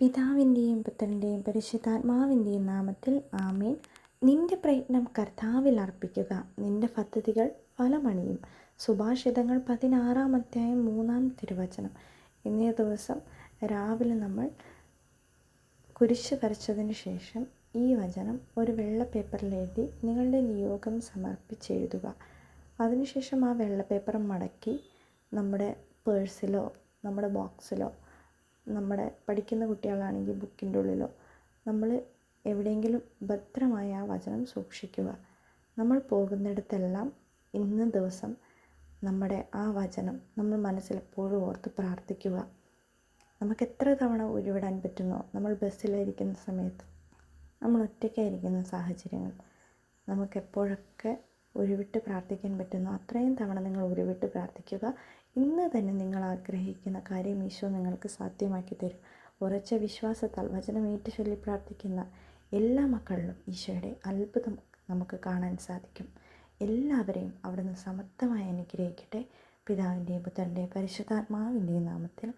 പിതാവിന്റെയും പുത്രന്റെയും പരിശുദ്ധാത്മാവിന്റെയും നാമത്തിൽ ആമേൻ. നിന്റെ പ്രയത്നം കർത്താവിൽ അർപ്പിക്കുക. നിന്റെ പദ്ധതികൾ ഫലമണിയും. സുഭാഷിതങ്ങൾ പതിനാറാം അധ്യായം മൂന്നാം തിരുവചനം. ഇന്നേ ദിവസം രാവിലെ നമ്മൾ കുരിശ് വരച്ചതിന് ശേഷം ഈ വചനം ഒരു വെള്ള പേപ്പറിൽ എഴുതി നിങ്ങളുടെ നിയോഗം സമർപ്പിച്ചെഴുതുക അതിനുശേഷം ആ വെള്ള പേപ്പർ മടക്കി നമ്മുടെ പേഴ്സിലോ നമ്മുടെ ബോക്സിലോ നമ്മുടെ പഠിക്കുന്ന കുട്ടികളാണെങ്കിൽ ബുക്കിന്റെ ഉള്ളിലോ നമ്മൾ എവിടെയെങ്കിലും ഭദ്രമായ ആ വചനം സൂക്ഷിക്കുക. നമ്മൾ പോകുന്നിടത്തെല്ലാം ഇന്ന് ദിവസം നമ്മുടെ ആ വചനം നമ്മൾ മനസ്സിലെപ്പോഴും ഓർത്ത് പ്രാർത്ഥിക്കുക. നമുക്ക് എത്ര തവണ ഉരുവിടാൻ പറ്റുന്നോ? നമ്മൾ ബസ്സിലായിരിക്കുന്ന സമയത്ത് നമ്മൾ ഒറ്റയ്ക്കായിരിക്കുന്ന സാഹചര്യങ്ങൾ നമുക്ക് എപ്പോഴൊക്കെ ഉരുവിട്ട് പ്രാർത്ഥിക്കാൻ പറ്റുന്നു. അത്രയും തവണ നിങ്ങൾ ഉരുവിട്ട് പ്രാർത്ഥിക്കുക. ഇന്ന് തന്നെ നിങ്ങൾ ആഗ്രഹിക്കുന്ന കാര്യം ഈശോ നിങ്ങൾക്ക് സാധ്യമാക്കി തരും. ഉറച്ച വിശ്വാസത്താൽ വചനം ഏറ്റുചൊല്ലി പ്രാർത്ഥിക്കുന്ന എല്ലാ മക്കളിലും ഈശോയുടെ അത്ഭുതം നമുക്ക് കാണാൻ സാധിക്കും. എല്ലാവരെയും അവിടുന്ന് സമർത്ഥമായി അനുഗ്രഹിക്കട്ടെ. പിതാവിന്റെയും പുത്രന്റെയും പരിശുദ്ധാത്മാവിന്റെയും നാമത്തിൽ